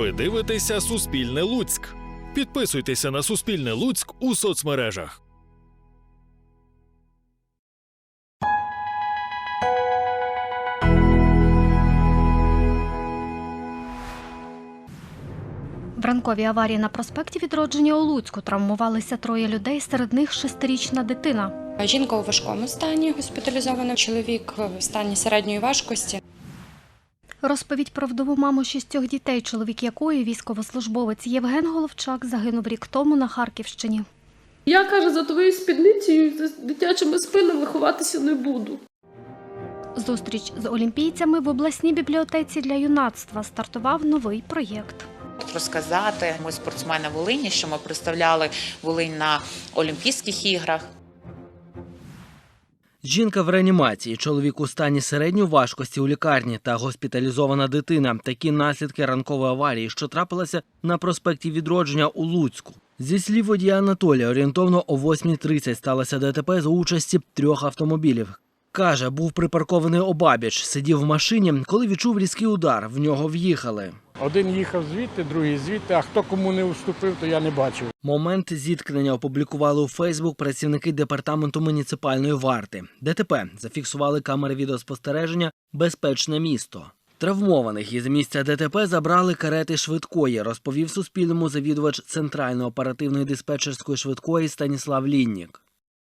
Ви дивитеся Суспільне Луцьк. Підписуйтеся на Суспільне Луцьк у соцмережах. В ранковій аварії на проспекті відродження у Луцьку травмувалися троє людей, серед них шестирічна дитина. Жінка у важкому стані госпіталізована, чоловік в стані середньої важкості. Розповідь про вдову маму шістьох дітей, чоловік якої військовослужбовець Євген Головчак загинув рік тому на Харківщині. Я каже, за твоєю спідницею за дитячими спинами ховатися не буду. Зустріч з олімпійцями в обласній бібліотеці для юнацтва стартував новий проєкт. розказати. Ми спортсмени Волині, що ми представляли Волинь на Олімпійських іграх. Жінка в реанімації, чоловік у стані середньої важкості у лікарні та госпіталізована дитина. Такі наслідки ранкової аварії, що трапилася на проспекті відродження у Луцьку. Зі слів водія Анатолія, орієнтовно о 8.30 сталося ДТП за участі трьох автомобілів. Каже, був припаркований обабіч, сидів в машині, коли відчув різкий удар. В нього в'їхали. Один їхав звідти, другий звідти, а хто кому не уступив, то я не бачив. Момент зіткнення опублікували у Фейсбук працівники департаменту муніципальної варти. ДТП зафіксували камери відеоспостереження Безпечне місто. Травмованих із місця ДТП забрали карети швидкої, розповів Суспільному завідувач центральної оперативної диспетчерської швидкої Станіслав Ліннік.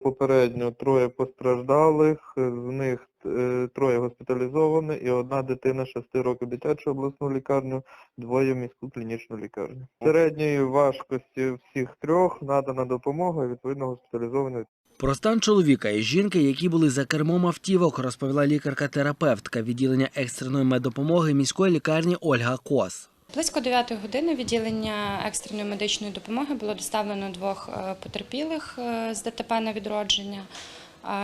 Попередньо троє постраждалих, з них е, троє госпіталізовані і одна дитина 6 років дитячу обласну лікарню, двоє міську клінічну лікарню. Середньої важкості всіх трьох надана допомога і відповідно госпіталізовані. Про стан чоловіка і жінки, які були за кермом автівок, розповіла лікарка-терапевтка відділення екстреної меддопомоги міської лікарні Ольга Кос. Близько 9 години відділення екстреної медичної допомоги було доставлено двох е, потерпілих е, з ДТП на відродження.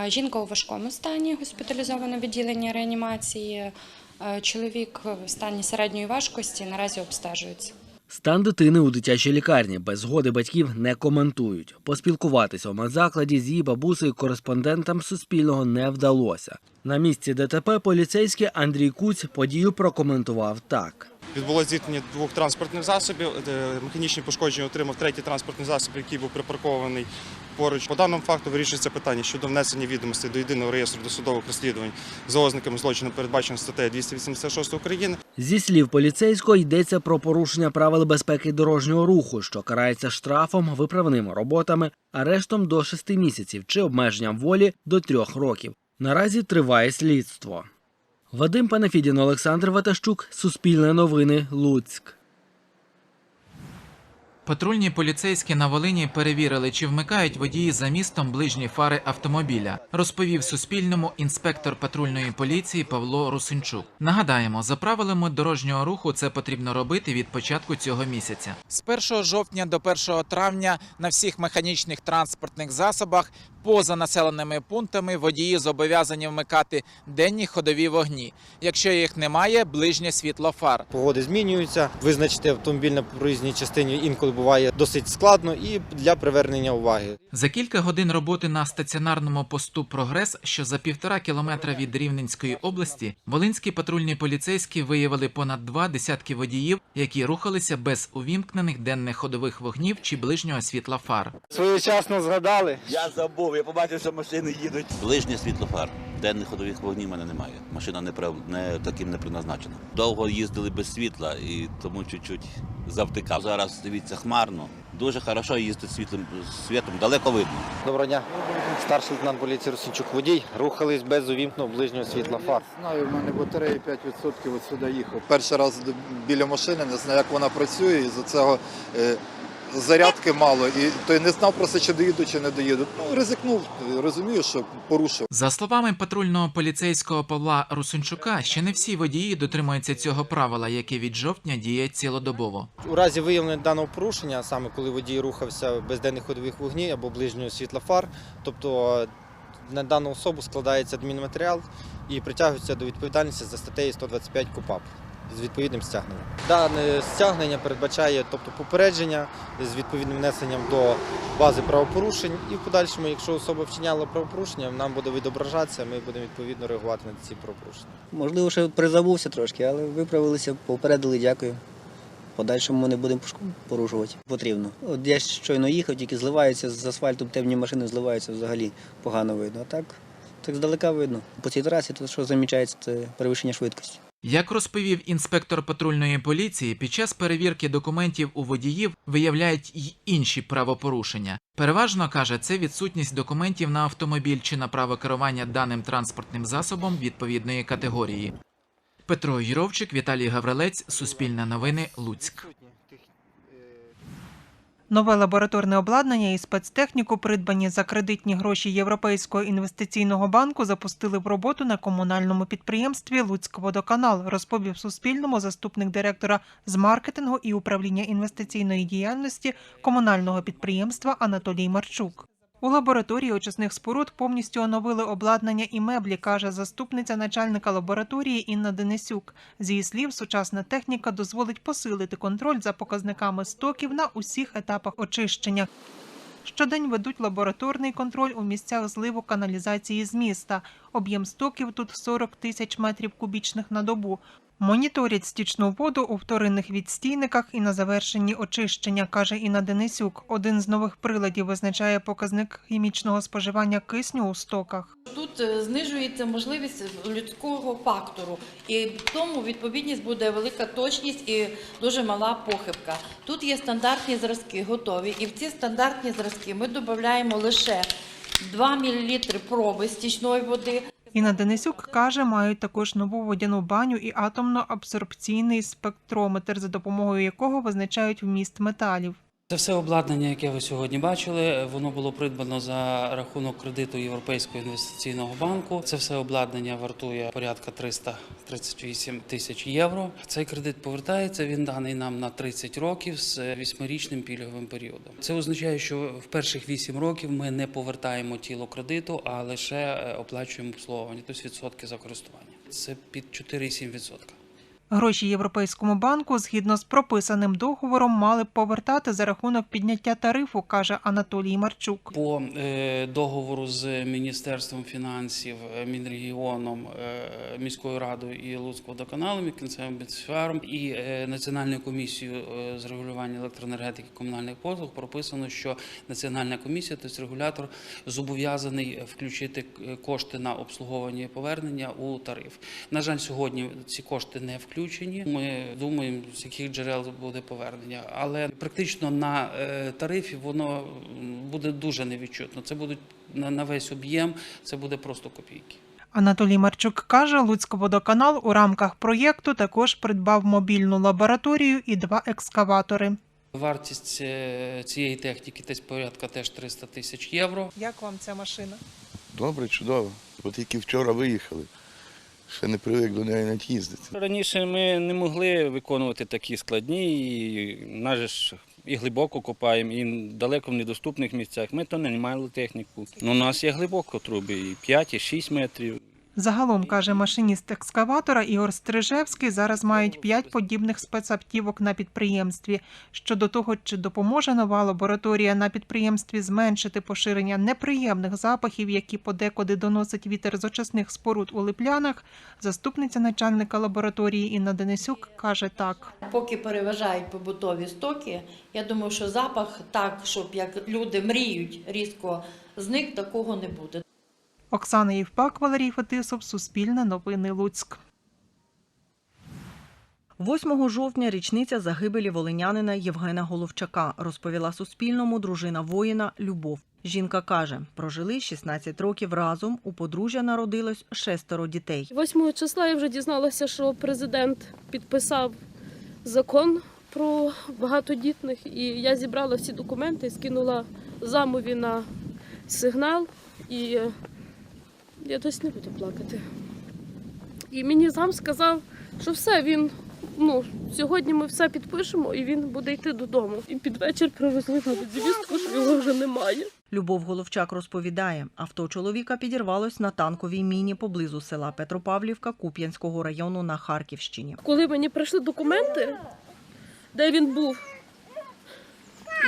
Жінка у важкому стані госпіталізована в відділення реанімації. Е, Чоловік в стані середньої важкості наразі обстежується. Стан дитини у дитячій лікарні без згоди батьків не коментують. Поспілкуватися у медзакладі з її бабусею кореспондентам Суспільного не вдалося. На місці ДТП поліцейський Андрій Куць подію прокоментував так. Відбулося зіткнення двох транспортних засобів. Е, Механічні пошкодження отримав третій транспортний засіб, який був припаркований поруч. По даному факту вирішується питання щодо внесення відомостей до єдиного реєстру досудових розслідувань за ознаками злочину, передбачено статтею 286 України. Зі слів поліцейського йдеться про порушення правил безпеки дорожнього руху, що карається штрафом, виправними роботами, арештом до 6 місяців чи обмеженням волі до 3 років. Наразі триває слідство. Вадим Панафідін, Олександр Ватащук, Суспільне новини, Луцьк. Патрульні поліцейські на Волині перевірили, чи вмикають водії за містом ближні фари автомобіля, розповів Суспільному інспектор патрульної поліції Павло Русинчук. Нагадаємо, за правилами дорожнього руху це потрібно робити від початку цього місяця. З 1 жовтня до 1 травня на всіх механічних транспортних засобах поза населеними пунктами водії зобов'язані вмикати денні ходові вогні. Якщо їх немає, ближнє світло фар. Погоди змінюються. Визначити автомобіль на проїзній частині інколи буває досить складно і для привернення уваги. За кілька годин роботи на стаціонарному посту Прогрес, що за півтора кілометра від Рівненської області, волинські патрульні поліцейські виявили понад два десятки водіїв, які рухалися без увімкнених денних ходових вогнів чи ближнього світла фар. Своєчасно згадали. Я забув, я побачив, що машини їдуть. Ближнє світло фар. Денних ходових вогнів в мене немає. Машина не, прав... не таким не предназначена. Довго їздили без світла і тому чуть-чуть завтикав. Зараз дивіться хмарно. Дуже хорошо їздити світлим світом, далеко видно. Доброго дня. Старший лейтенант поліції Русинчук водій. Рухались без увімкненого ближнього світла фар. Знаю, в мене батареї 5% от сюди їхав. Перший раз біля машини, не знаю, як вона працює, і за цього е, зарядки мало. І то й не знав просто, чи доїду, чи не доїду. Ну, ризикнув, розумію, що порушив. За словами патрульного поліцейського Павла Русинчука, ще не всі водії дотримуються цього правила, яке від жовтня діє цілодобово. У разі виявлення даного порушення, саме коли водій рухався без денних ходових вогнів або ближнього світла фар, тобто е, на дану особу складається адмінматеріал і притягується до відповідальності за статтею 125 КУПАП з відповідним стягненням. Дане стягнення передбачає тобто, попередження з відповідним внесенням до бази правопорушень, і в подальшому, якщо особа вчиняла правопорушення, нам буде відображатися, ми будемо відповідно реагувати на ці правопорушення. Можливо, ще призабувся трошки, але виправилися, попередили, дякую. подальшому ми не будемо порушувати. Потрібно. От я щойно їхав, тільки зливається з асфальту, темні машини зливаються взагалі погано видно. А так, так здалека видно. По цій трасі, то що замічається, це перевищення швидкості. Як розповів інспектор патрульної поліції, під час перевірки документів у водіїв виявляють й інші правопорушення. Переважно каже, це відсутність документів на автомобіль чи на право керування даним транспортним засобом відповідної категорії. Петро Юровчик, Віталій Гаврилець, Суспільне новини, Луцьк. Нове лабораторне обладнання і спецтехніку, придбані за кредитні гроші Європейського інвестиційного банку, запустили в роботу на комунальному підприємстві Луцькводоканал, розповів Суспільному заступник директора з маркетингу і управління інвестиційної діяльності комунального підприємства Анатолій Марчук. У лабораторії очисних споруд повністю оновили обладнання і меблі, каже заступниця начальника лабораторії Інна Денисюк. З її слів, сучасна техніка дозволить посилити контроль за показниками стоків на усіх етапах очищення. Щодень ведуть лабораторний контроль у місцях зливу каналізації з міста. Об'єм стоків тут 40 тисяч метрів кубічних на добу. Моніторять стічну воду у вторинних відстійниках і на завершенні очищення, каже Інна Денисюк. Один з нових приладів визначає показник хімічного споживання кисню у стоках. Тут е, знижується можливість людського фактору, і тому відповідність буде велика точність і дуже мала похибка. Тут є стандартні зразки готові, і в ці стандартні зразки ми додаємо лише 2 мл проби стічної води. Інна Денисюк каже, мають також нову водяну баню і атомно-абсорбційний спектрометр, за допомогою якого визначають вміст металів. Це все обладнання, яке ви сьогодні бачили, воно було придбано за рахунок кредиту Європейського інвестиційного банку. Це все обладнання вартує порядка 338 тисяч євро. Цей кредит повертається. Він даний нам на 30 років з вісьмирічним пільговим періодом. Це означає, що в перших 8 років ми не повертаємо тіло кредиту, а лише е, оплачуємо обслуговування, тобто відсотки за користування. Це під 4,7%. Гроші Європейському банку, згідно з прописаним договором, мали б повертати за рахунок підняття тарифу, каже Анатолій Марчук. По е, договору з Міністерством фінансів, е, Мінрегіоном, е, міською радою і Луцькводоканалом, і кінцевим бенефіціаром, і Національною комісією з регулювання електроенергетики і комунальних послуг прописано, що Національна комісія, тобто регулятор, зобов'язаний включити кошти на обслуговування і повернення у тариф. На жаль, сьогодні ці кошти не включені. Ми думаємо, з яких джерел буде повернення, але практично на е, тарифі воно буде дуже невідчутно. Це будуть на, на весь об'єм, це буде просто копійки. Анатолій Марчук каже, Луцьководоканал у рамках проєкту також придбав мобільну лабораторію і два екскаватори. Вартість е, цієї техніки десь порядка теж 300 тисяч євро. Як вам ця машина? Добре, чудово. От тільки вчора виїхали. Ще не привик до неї навіть їздити. Раніше ми не могли виконувати такі складні, і наже ж і глибоко копаємо, і далеко в недоступних місцях. Ми то не мали техніку. Ну, у нас є глибоко труби, і 5, і 6 метрів. Загалом, каже машиніст екскаватора Ігор Стрижевський, зараз мають п'ять подібних спецавтівок на підприємстві. Щодо того, чи допоможе нова лабораторія на підприємстві зменшити поширення неприємних запахів, які подекуди доносить вітер з очисних споруд у Липлянах, заступниця начальника лабораторії Інна Денисюк каже так. Поки переважають побутові стоки, я думаю, що запах так, щоб як люди мріють різко зник, такого не буде. Оксана Євпак, Валерій Фетисов, Суспільне новини Луцьк. 8 жовтня річниця загибелі волинянина Євгена Головчака, розповіла Суспільному дружина воїна Любов. Жінка каже, прожили 16 років разом, у подружжя народилось шестеро дітей. 8 числа я вже дізналася, що президент підписав закон про багатодітних, і я зібрала всі документи, скинула замові на сигнал, і я досі не буду плакати. І мені зам сказав, що все, він ну, сьогодні ми все підпишемо і він буде йти додому. І під вечір привезли на звістку, що його вже немає. Любов Головчак розповідає, авто чоловіка підірвалось на танковій міні поблизу села Петропавлівка Куп'янського району на Харківщині. Коли мені прийшли документи, де він був,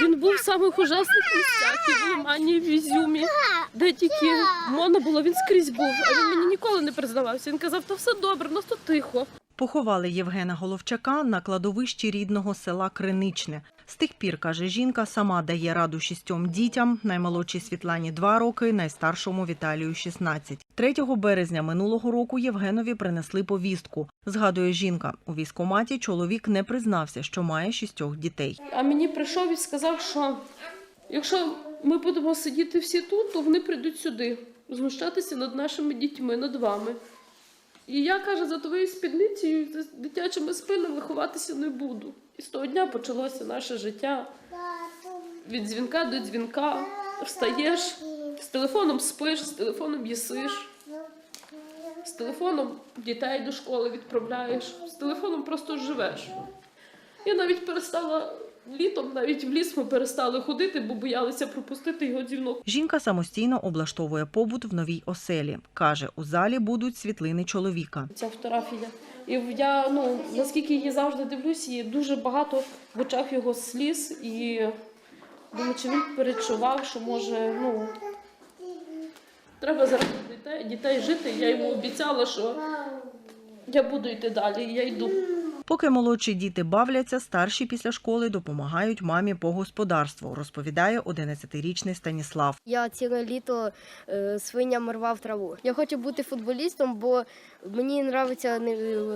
він був в самих ужасних місцях, і в Лимані, в Ізюмі, де тільки можна було, він скрізь був. А він мені ніколи не признавався. Він казав, то все добре, нас тут тихо. Поховали Євгена Головчака на кладовищі рідного села Криничне. З тих пір, каже жінка, сама дає раду шістьом дітям, наймолодшій Світлані 2 роки, найстаршому Віталію 16. 3 березня минулого року Євгенові принесли повістку. Згадує жінка, у військкоматі чоловік не признався, що має шістьох дітей. А мені прийшов і сказав, що якщо ми будемо сидіти всі тут, то вони прийдуть сюди, знущатися над нашими дітьми, над вами. І я, каже, за твоєю спідницею, за дитячими спинами ховатися не буду. І з того дня почалося наше життя. Від дзвінка до дзвінка. Встаєш, з телефоном спиш, з телефоном їсиш. З телефоном дітей до школи відправляєш, з телефоном просто живеш. Я навіть перестала літом, навіть в ліс ми перестали ходити, бо боялися пропустити його дзвінок. Жінка самостійно облаштовує побут в новій оселі. Каже, у залі будуть світлини чоловіка. Ця фотографія. І я ну наскільки її завжди дивлюсь, і дуже багато в очах його сліз. І думаю, чи він перечував, що може, ну треба заради дітей, дітей жити. Я йому обіцяла, що я буду йти далі, я йду. Поки молодші діти бавляться, старші після школи допомагають мамі по господарству, розповідає 11-річний Станіслав. Я ціле літо е, свиням рвав траву. Я хочу бути футболістом, бо мені подобається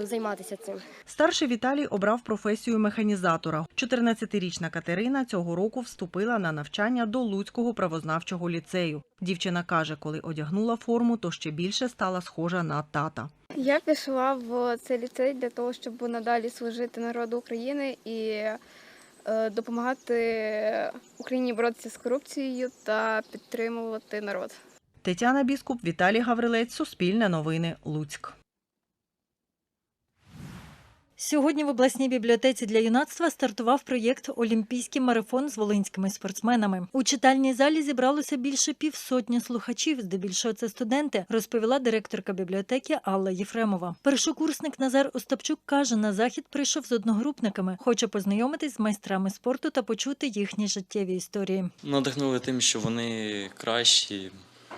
займатися цим. Старший Віталій обрав професію механізатора. 14-річна Катерина цього року вступила на навчання до Луцького правознавчого ліцею. Дівчина каже, коли одягнула форму, то ще більше стала схожа на тата. Я пішла в цей ліцей для того, щоб надалі служити народу України і е, допомагати Україні боротися з корупцією та підтримувати народ. Тетяна Біскуп, Віталій Гаврилець, Суспільне новини, Луцьк. Сьогодні в обласній бібліотеці для юнацтва стартував проєкт Олімпійський марафон з волинськими спортсменами. У читальній залі зібралося більше півсотні слухачів, здебільшого це студенти, розповіла директорка бібліотеки Алла Єфремова. Першокурсник Назар Остапчук каже, на захід прийшов з одногрупниками, хоче познайомитись з майстрами спорту та почути їхні життєві історії. Надихнули тим, що вони кращі,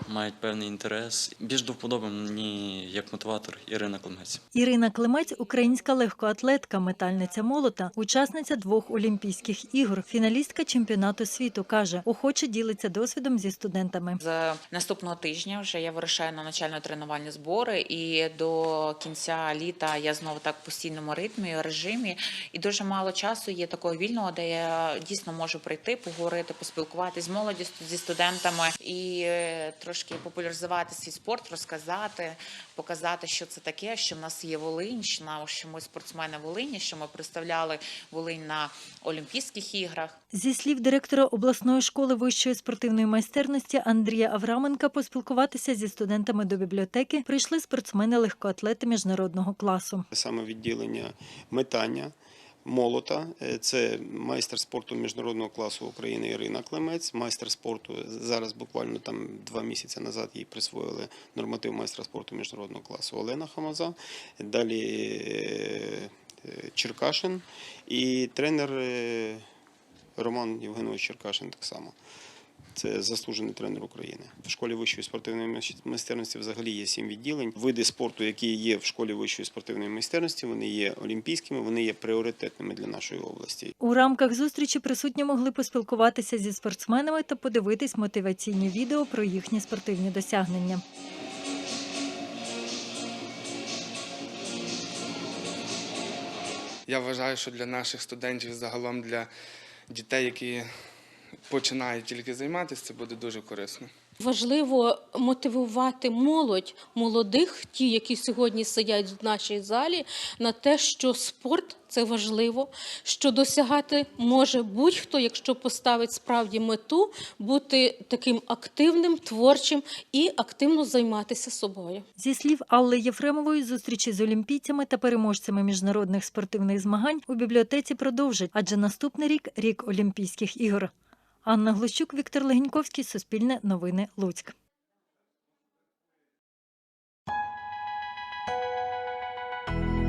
мають певний інтерес. Більш до вподоби мені як мотиватор Ірина Климець. Ірина Климець, українська легкоатлетка, метальниця молота, учасниця двох Олімпійських ігор, фіналістка чемпіонату світу, каже, охоче ділиться досвідом зі студентами. З наступного тижня вже я вирушаю на навчально-тренувальні збори, і до кінця літа я знову так в постійному ритмі, режимі. І дуже мало часу є такого вільного, де я дійсно можу прийти, поговорити, поспілкуватися з молоді зі студентами і е, трошки популяризувати свій спорт, розказати, показати, що це таке, що в нас є Волинщина, що ми спортсмени Волині, що ми представляли Волинь на Олімпійських іграх. Зі слів директора обласної школи вищої спортивної майстерності Андрія Авраменка, поспілкуватися зі студентами до бібліотеки прийшли спортсмени-легкоатлети міжнародного класу. Саме відділення метання. Молота Е, це майстер спорту міжнародного класу України Ірина Клемець. Майстер спорту зараз буквально там два місяці назад їй присвоїли норматив майстра спорту міжнародного класу Олена Хамаза. Далі е, е, Черкашин і тренер е, Роман Євгенович Черкашин так само. Це заслужений тренер України. В школі вищої спортивної майстерності взагалі є сім відділень. Види спорту, які є в школі вищої спортивної майстерності, вони є олімпійськими, вони є пріоритетними для нашої області. У рамках зустрічі присутні могли поспілкуватися зі спортсменами та подивитись мотиваційні відео про їхні спортивні досягнення. Я вважаю, що для наших студентів, загалом для дітей, які починають тільки займатися, це буде дуже корисно. Важливо мотивувати молодь, молодих, ті, які сьогодні сидять в нашій залі, на те, що спорт це важливо, що досягати може будь-хто, якщо поставить справді мету бути таким активним, творчим і активно займатися собою. Зі слів Алли Єфремової, зустрічі з олімпійцями та переможцями міжнародних спортивних змагань у бібліотеці продовжать, адже наступний рік рік Олімпійських ігор. Анна Глущук, Віктор Легеньковський, Суспільне новини, Луцьк.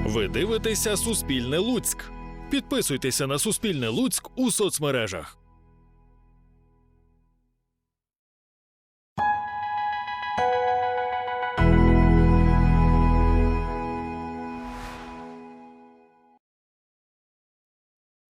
Ви дивитеся Суспільне Луцьк. Підписуйтеся на Суспільне Луцьк у соцмережах.